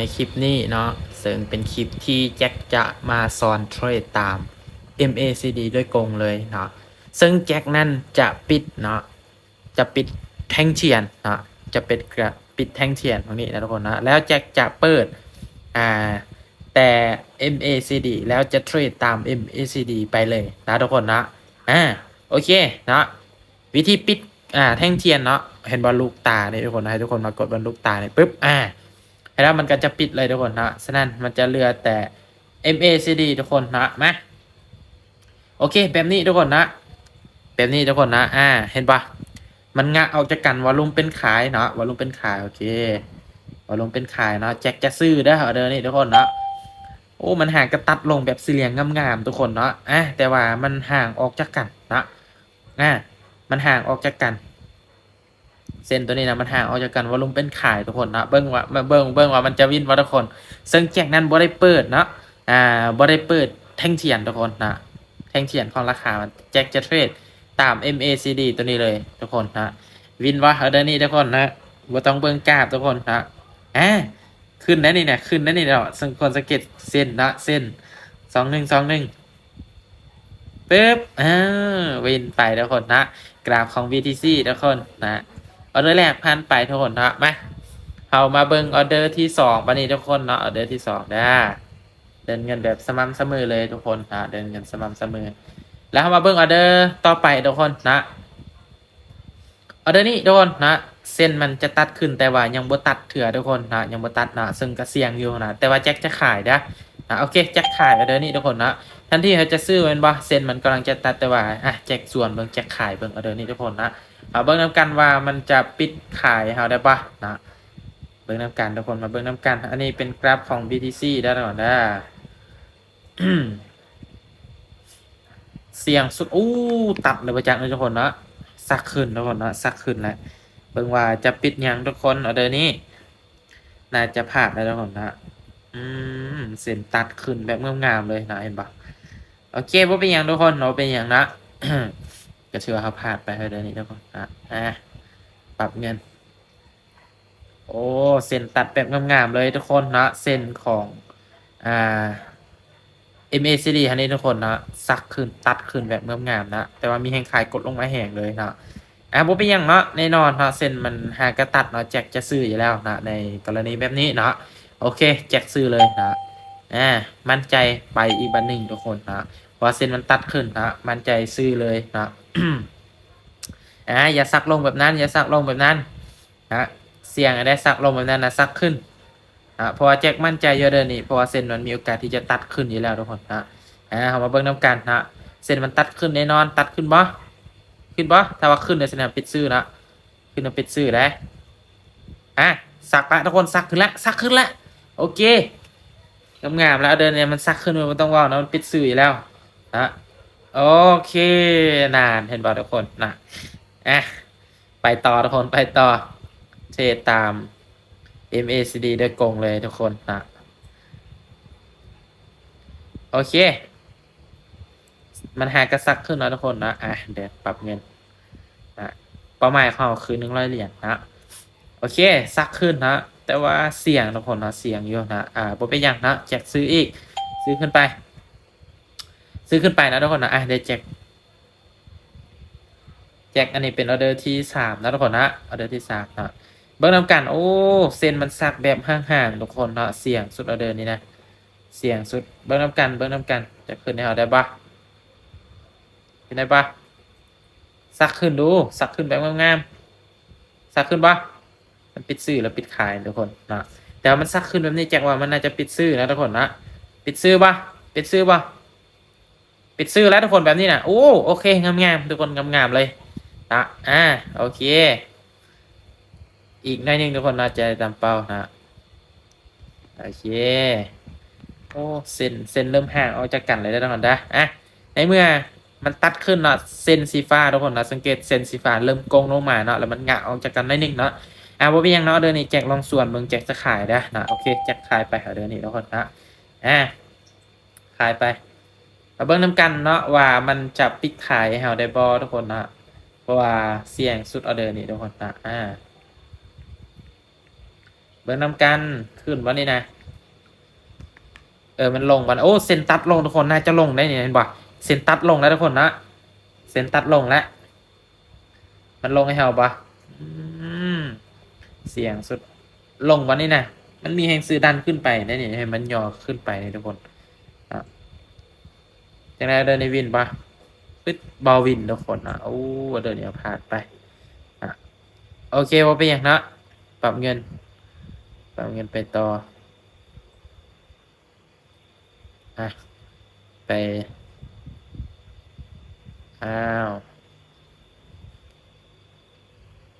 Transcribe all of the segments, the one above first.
ในคลิปนี้เนาะซึ่งเป็นคลิปที่แจ็คจะมาสอนเทรดตาม MACD ด้วยกงเลยเนาะซึ่งแจ็คนั่นจะปิดเนาะจะปิดแท่งเทียนเนาะจะปิดกระปิดแท่งเทียนตรงนี้นะทุกคนนะแล้วแจ็คจะเปิดอ่าแต่ MACD แล้วจะเทรดตาม MACD ไปเลยนะทุกคนนะอ่าโอเคเนาะวิธีปิดอ่าแท่งเทียนเนาะเห็นบอลลูกตาเนี่ยทุกคนนะให้ทุกคนมากดบอลลูกตาเนี่ยปุ๊บอ่า แล้วมันก็จะปิดเลยทุกคนนะฉะนั้นมันจะเหลือแต่ MACD ทุกคนนะมาโอเค แบบนี้ทุกคนนะ แบบนี้ทุกคนนะ อ่า เห็นปะมันงะออกจากกันวอลลุ่มเป็นขายเนาะวอลลุ่มเป็นขายโอเควอลลุ่มเป็นขายเนาะแจ็คจะซื้อได้เหรอเด้อนี่ทุกคนนะโอ้มันห่างกระตัดลงแบบสี่เหลี่ยมงามๆทุกคนเนาะอะแต่ว่ามันห่างออกจากกันนะอะมันห่างออกจากกัน เส้นตัวนี้นะมันห่างออกจากกันวอลลุ่มเป็นขายทุกคนนะเบิ้งว่ามาเบิ้งเบิ้งว่ามันจะวินว่าทุกคน ซึ่งแจ็คนั้นบ่ได้เปิดเนาะอ่าบ่ได้เปิดแท่งเทียนทุกคนนะแท่งเทียนของราคามันแจ็คจะเทรดตาม MACD ตัวนี้เลยทุกคนนะวินว่าเออเดนี้ทุกคนนะบ่ต้องเบิ้งกราฟทุกคนนะอ่าขึ้นนะนี่เนี่ยขึ้นนะนี่เนาะซึ่งคนสังเกตเส้นนะเส้นสองหนึ่งสองหนึ่งปึ๊บอ่าวินไปทุกคนนะกราฟของ BTC ทุกคนนะ ออเดอร์แรกพันไปทุกคนเนาะมาเอามาเบิ่งออเดอร์ที่สองปันนี้ทุกคนเนาะออเดอร์ที่สองได้เดินเงินแบบสม่ำเสมอเลยทุกคนนะเดินเงินสม่ำเสมอ แล้วมาเบิ่งออเดอร์ต่อไปทุกคนนะออเดอร์นี้ทุกคนนะเส้นมันจะตัดขึ้นแต่ว่ายังบ่ตัดเถื่อทุกคนนะยังบ่ตัดนะซึ่งก็เสี่ยงอยู่นะแต่ว่าแจ็คจะขายนะ นะโอเคแจ็คขายออเดอร์นี้ทุกคนนะทันที่เขาจะซื้อมันบ่เส้นมันกำลังจะตัดแต่ว่าอะแจ็คส่วนเบิ่งแจ็คขายเบิ่งออเดอร์นี้ทุกคนนะเอาเบิ้งน้ำกันว่ามันจะปิดขายเราได้ปะนะเบิ้งน้ำกันทุกคนมาเบิ้งน้ำกัน อันนี้เป็นกราฟของ BTC ได้ก่อนได้เสียงสุดอู้ตัดเลยประจักษ์เลยทุกคนเนาะสักขึ้นทุกคนเนาะสักขึ้นแหล้วเบิ่งว่าจะปิดยังทุกคนเอาเดี๋ยวนี้น่าจะผ่านแล้วทุกคนนะอืม เส้นตัดขึ้นแบบงามๆเลยนะเห็นปะโอเคว่าเป็นหยังทุกคนเราเป็นหยังนะก็เชื่อว่าเขาพลาดไปเดี๋ยวนี้ทุกคนอะอะปรับเงิน โอ้เส้นตัดแบบงามๆเลยทุกคนนะเส้นของอ่า MACD อันนี้ทุกคนนะซักขึ้นตัดขึ้นแบบงามๆนะแต่ว่ามีแหงขายกดลงมาแหงเลยนะอะบ่เป็นหยังเนาะแน่นอนเนาะเส้นมันหากระตัดเนาะแจ็คจะซื้ออยู่แล้วนะในกรณีแบบนี้เนาะโอเค แจ็คซื้อเลยนะ อ่ามั่นใจไปอีกบันหนึ่งทุกคนนะพราะว่าเส้นมันตัดขึ้นนะมั่นใจซื้อเลยนะอ่าอย่าสักลงแบบนั้น อย่าสักลงแบบนั้นนะเสี่ยงได้สักลงแบบนั้นนะสักขึ้นอ่าเพราะว่าแจ็คมั่นใจเยอะเดินนี่พราะว่าเส้นมันมีโอกาสที่จะตัดขึ้นอยู่แล้วทุกคนนะอ่าเอามาเบิ่งน้ำกันนะเส้นมันตัดขึ้นแน่นอน ตัดขึ้นบ่ขึ้นบ่ถ้าว่าขึ้นในสนามปิดซื้อนะขึ้นในปิดซื้อได้อะสักละทุกคนสักขึ้นละสักขึ้นละโอเค งามๆแล้วเดินเนี่ยมันสักขึ้นมันต้องว่าวนะมันปิดซื้ออยู่แล้วนะโอเคนานเห็นบ่ทุกคนนะอะไปต่อทุกคนไปต่อเทรดตาม MACD โดยกงเลยทุกคนนะโอเค มันหากระซักขึ้นแล้วทุกคนนะอะเดี๋ยวปรับเงินนะเป้าหมายของเราคือหนึ่งร้อยเหรียญนะโอเคซักขึ้นนะ แต่ว่าเสี่ยงทุกคนนะเสี่ยงอยู่นะอ่าบ่เป็นอย่างนะแจกซื้ออีก ซื้อขึ้นไป ซื้อขึ้นไปนะทุกคนนะอะเดี๋ยวแจ็คแจ็คอันนี้เป็นออเดอร์ที่สามนะทุกคนนะออเดอร์ที่สามนะเบิ้งนำกันโอ้เส้นมันสักแบบห่างๆทุกคนเนาะเสี่ยงสุดออเดอร์นี้นะเสี่ยงสุดเบิ้งนำกันเบิ้งนำกันจะขึ้นให้เราได้ปะขึ้นได้ปะสักขึ้นดูสักขึ้นแบบงามๆสักขึ้นปะ มันปิดซื้อแล้วปิดขายทุกคนนะแต่ว่ามันสักขึ้นแบบนี้แจ็คว่ามันน่าจะปิดซื้อนะทุกคนนะปิดซื้อปะปิดซื้อปะปิดซื้อแล้วทุกคนแบบนี้นะโอ้โอเคงามๆทุกคนงามๆเลยนะอ่าโอเค อีกหน่อยนึงทุกคนน่าจะตามเป้านะโอเคโอ้เส้นเส้นเริ่มห่างออกจากกันเลยแล้ทุกคนนะอะในเมื่อมันตัดขึ้นเนาะเส้นสีฟ้าทุกคนนะสังเกตเส้นสีฟ้าเริ่มโกงลงมาเนาะแล้วมันงะออกจากกันหน่อยหนึงเนาะ อะว่าเป็นยังเนาะเดือนนี้แจกลองส่วนเมืองแจกจะขายได้นะโอเคแจกขายไปเอาเดือนนี้ทุกคนนะอะขายไปมาเบิ่งน้ำกันเนาะว่ามันจะปิดขายเราได้บ่ทุกคนนะเพราะว่าเสี่ยงสุดออเดอร์นี่ทุกคนนะอ่าเบิ่งบิ่งนำกันขึ้นวันนี้นะเออมันลงวันโอ้เซนตัดลงทุกคนน่าจะลงได้เนี่ยเห็นป่ะเซนตัดลงแล้วทุกคนนะเซนตัดลงแล้วมันลงให้เฮาปะ เสียงสุดลงวันนี้นะมันมีแหงซื้อดันขึ้นไปได้เนี่ยให้มันย่อขึ้นไปเนี่ยทุกคนอะจังไรเดินในวินปะปึ๊ดบอลวินทุกคนนะโอ้เดินเนี่ยผ่านไปอะโอเคพอไปอย่างนะปรับเงิน ปรับเงินไปต่ออะไปอ้าว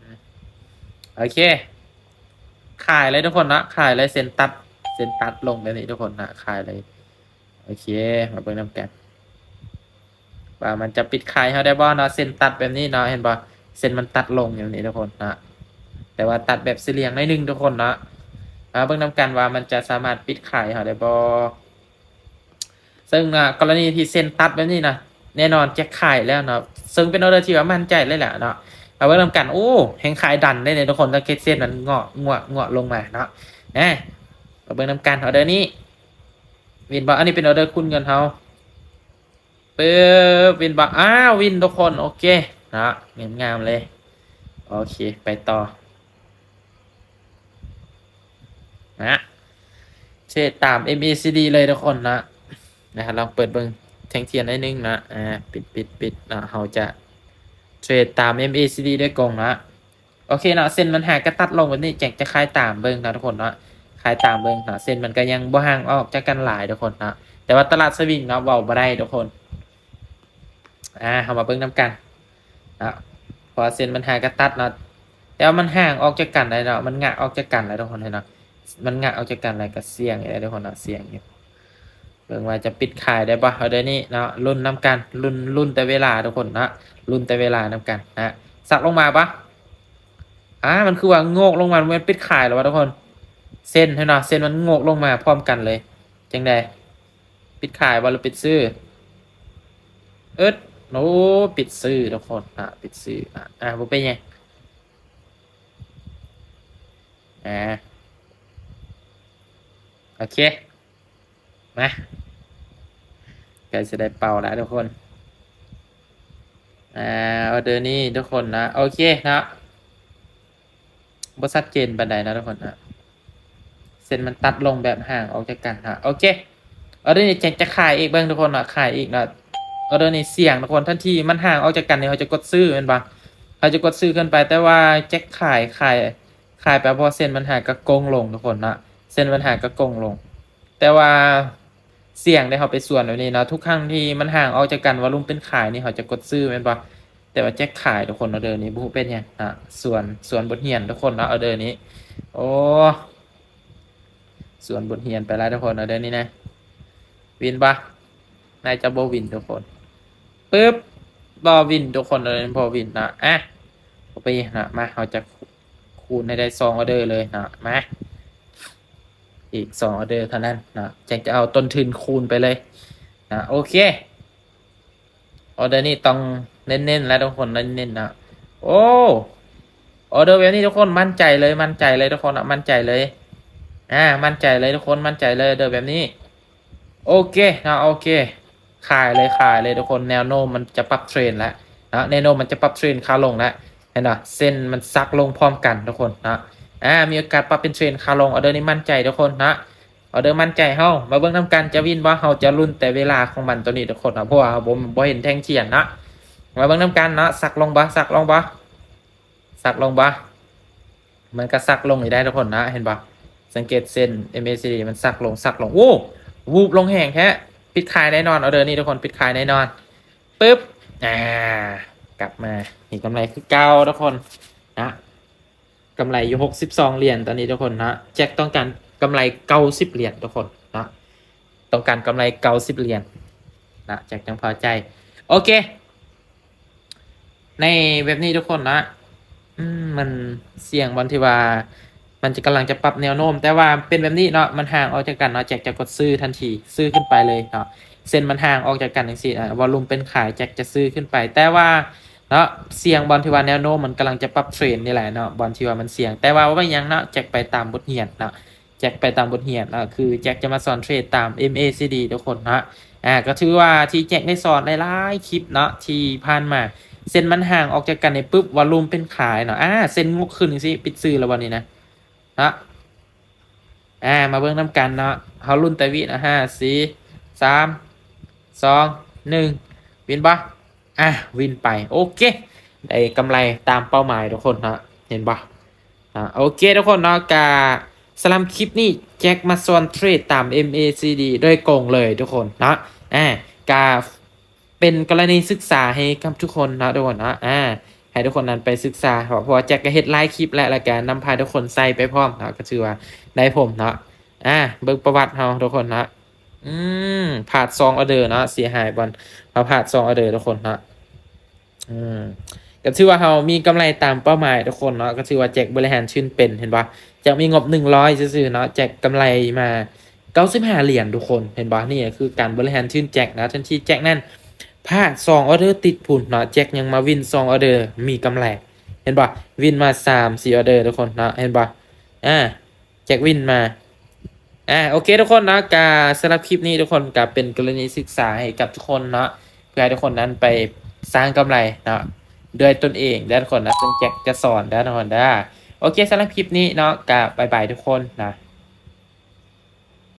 อืม โอเค ขายเลยทุกคนนะขายเลยเซ็นตัดเซ็นตัดลงแบบนี้ทุกคนนะขายเลย โอเค มาเบิ่งน้ำกันว่ามันจะปิดขายเขาได้บ่เนาะเซ็นตัดแบบนี้เนาะเห็นบ่เซ็นมันตัดลงอย่างนี้ทุกคนนะแต่ว่าตัดแบบเสี่ยงนอยหนึงทุกคนนะมาเบิ่งน้ำกันว่ามันจะสามารถปิดขายเขาได้บ่ซึ่งนะกรณีที่เซ็นตัดแบบนี้นะแน่นอนจะขายแล้วเนาะซึ่งเป็นออเดอร์ที่ว่ามั่นใจเลยแหละเนาะ เอาไว้เริ่มกันโอ้แหงขายดันได้เลยทุกคนถ้าเคสเส้นมันเงาะเงวเงาะลงมาเนาะนะเอาเบิ่งนำกันออเดอร์นี้วินบอกอันนี้เป็นออเดอร์คุณเงินเขาเปึ๊บวินบอกอ้าววินทุกคนโอเคเนาะเงินงามเลยโอเคไปต่อนะเชดตาม MACD เลยทุกคนนะนะครับลองเปิดเบิ้งแทงเทียนได้นึงนะอ่าปิดปิดปิดนะเราจะ เทรดตาม MACD ด้วยกงนะโอเคเนาะเส้นมันหากระตัดลงแบบนี้แจกจะคลายตามเบิ้งนะทุกคนนะคลายตามเบิ้งนะเส้นมันก็ยังบ่ห่างออกจากกันหลายทุกคนนะแต่ว่าตลาดสวิงเนาะเบาบ่ได้ทุกคนอ่าเอามาเบิ้งน้ำกันนะพอเส้นมันหากระตัดเนาะแต่ว่ามันห่างออกจากกันเลยเนาะมันงะออกจากกันเลยทุกคนเลยเนาะมันงะออกจากกันอะไรก็เสี่ยงอะไรทุกคนเนาะเสี่ยงอยู่ เบิ่งว่าจะปิดขายได้ปะเอาเดี๋ยวนี้เนาะรุ่นน้ำกันรุ่นรุ่นแต่เวลาทุกคนนะรุ่นแต่เวลาน้ำกันนะสักลงมาปะอ่ามันคือว่าโงกลงมามันปิดขายแล้ววะทุกคน เส้นให้เนาะเส้นมันโงกลงมาพร้อมกันเลยจังใดปิดขายบอลปิดซื้อเอิดโน้ปิดซื้อทุกคนอะปิดซื้ออะอะบ่เป็นไงอ่าโอเค มาใกล้จะได้เป่าแล้วทุกคนอ่าออเดอร์นี้ทุกคนนะโอเคนะบ่ชัดเจนบันไดนะทุกคนนะเส้นมันตัดลงแบบห่างออกจากกันนะโอเคออเดอร์นี้จะจะขายอีกเบ้างทุกคนนะขายอีกนะออเดอร์นี้เสี่ยงทุกคนทันทีมันห่างออกจากกันเนี่ยเขาจะกดซื้อเป็นบางเขาจะกดซื้อขึ้นไป แต่ว่าแจ็คขายขายขายไปเพราะเส้นมันห่างกระกงลงทุกคนนะเส้นมันห่างกระกงลง แต่ว่า เสี่ยงได้เขาไปส่วนแบบนี้เนาะทุกครั้งที่มันห่างออกจากกันวอลุ่มเป็นขายนี่เขาจะกดซื้อเป็นปะแต่ว่าแจ็คขายทุกคนเอาเดอร์นี้บุเป็นยังอะส่วนส่วนบทเรียนทุกคนเนาะเอาเดอร์นี้ โอ้ส่วนบทเรียนไปแล้วทุกคนเอาเดอร์นี้นะวินปะนายจะโบวินทุกคนปึ๊บบอวินทุกคนเลยพอวินนะอะเอาไปนะมาเราจะคูณให้ได้สองออเดอร์เลยนะมา อีกสองอเดอร์เท่านั้นนะแจ็คจะเอาต้นทุนคูณไปเลยนะโอเคออเดอร์นี้ต้องเน้นๆแล้วทุกคนเน้นๆนะโอ้ออเดอร์แบบนี้ทุกคนมั่นใจเลยมั่นใจเลยทุกคนอะมั่นใจเลยอ่ามั่นใจเลยทุกคนมั่นใจเลยเดอร์แบบนี้ โอเคนะโอเคขายเลยขายเลยทุกคนแนวโน้มมันจะปรับเทรนแล้วนะแนวโน้มมันจะปรับเทรนขาลงแล้วเห็นไหมเส้นมันซักลงพร้อมกันทุกคนนะ อ่ามีโอกาสปรับเป็นเทรนขาลงออเดอร์นี้มั่นใจทุกคนนะออเดอร์มั่นใจเฮามาเบิ่งนำกันจะวินว่าเฮาจะรุ่นแต่เวลาของมันตัวนี้ทุกคนนะเพราะว่าผมบ่เห็นแท่งเทียนนะมาเบิ่งนำกันนะสักลงบ่สักลงบ่สักลงบ่มันก็สักลงอีกได้ทุกคนนะเห็นบ่สังเกตเส้น MACD มันสักลงสักลงโอ้วูบลงแห้งแท้ปิดขายแน่นอนออเดอร์นี้ทุกคนปิดขายแน่นอนปึ๊บอ่ากลับมานี่กำไรคือเก้าทุกคน กำไรอยู่หกสิบสองเหรียญตอนนี้ทุกคนนะแจ็คต้องการกำไรเก้าสิบเหรียญทุกคนนะต้องการกำไรเก้าสิบเหรียญนะแจ็คจังพอใจ โอเค ในเว็บนี้ทุกคนนะมันเสี่ยงวันที่ว่ามันจะกำลังจะปรับแนวโน้ม แต่ว่าเป็นแบบนี้เนาะมันห่างออกจากกันเนาะแจ็คจะกดซื้อทันทีซื้อขึ้นไปเลยเนาะเส้นมันห่างออกจากกันอย่างสี่อะวอลลุ่มเป็นขายแจ็คจะซื้อขึ้นไป แต่ว่า เนาะเสี่ยงบอลที่ว่าแนวโน้มมันกำลังจะปรับเทรนนี่แหละเนาะบอลที่ว่ามันเสี่ยง แต่ว่าว่าไม่ยังเนาะแจ็คไปตามบทเรียนเนาะแจ็คไปตามบทเรียนเนาะคือแจ็คจะมาสอนเทรดตาม MACD ทุกคนเนาะอ่าก็ถือว่าที่แจ็คได้สอนหลายๆคลิปเนาะที่ผ่านมาเส้นมันห่างออกจากกันในปุ๊บวอลลุ่มเป็นขายเนาะอ่าเส้นงกขึ้นสิปิดซื้อแล้ววันนี้นะเนาะอ่ามาเบิ่งน้ำกันเนาะเฮารุ่นแต่วินะห้าสี่สามสองหนึ่งวินปะ อะวินไปโอเคได้กำไรตามเป้าหมายทุกคนเนาะเห็นปะอ่าโอเคทุกคนเนาะกาสลัมคลิปนี้แจ็คมาซอนเทรดตาม MACD ด้วยกงเลยทุกคนเนาะอ่ากาเป็นกรณีศึกษาให้กับทุกคนเนาะทุกคนเนาะอ่าให้ทุกคนนั้นไปศึกษาเพราะพราะว่าแจ็คก็เฮ็ดไลฟ์คลิปและละการนำพาทุกคนใส่ไปพร้อมเนาะก็ชื่อว่าได้ผมเนาะอ่าเบิ่งประวัติเฮาทุกคนเนาะ อืมผาดซองออเดอร์เนาะเสียหายบอลพอผ่าดซองออเดอร์ทุกคนเนาะอืมก็ถือว่าเรามีกำไรตามเป้าหมายทุกคนเนาะก็ถือว่าแจกบริหารชื่นเป็นเห็นปะแจกมีงบหนึ่งร้อยซื่อเนาะแจกกำไรมาเก้าสิบห้าเหรียญทุกคนเห็นปะนี่คือการบริหารชื่นแจกนะทันทีแจกนั่นพลาดสองออเดอร์ติดผุนเนาะแจกยังมาวินสองออเดอร์มีกำไรเห็นปะวินมาสามสี่ออเดอร์ทุกคนเนาะเห็นปะอ่าแจกวินมา อ่าโอเคทุกคนนะกาสำหรับคลิปนี้ทุกคนกับเป็นกรณีศึกษาให้กับทุกคนเนาะเพื่อให้ทุกคนนั้นไปสร้างกำไรเนาะด้วยตนเองด้านคนนะซึ่งแจ็คจะสอนด้านคนได้โอเคสำหรับคลิปนี้เนาะกาบายบายทุกคนนะ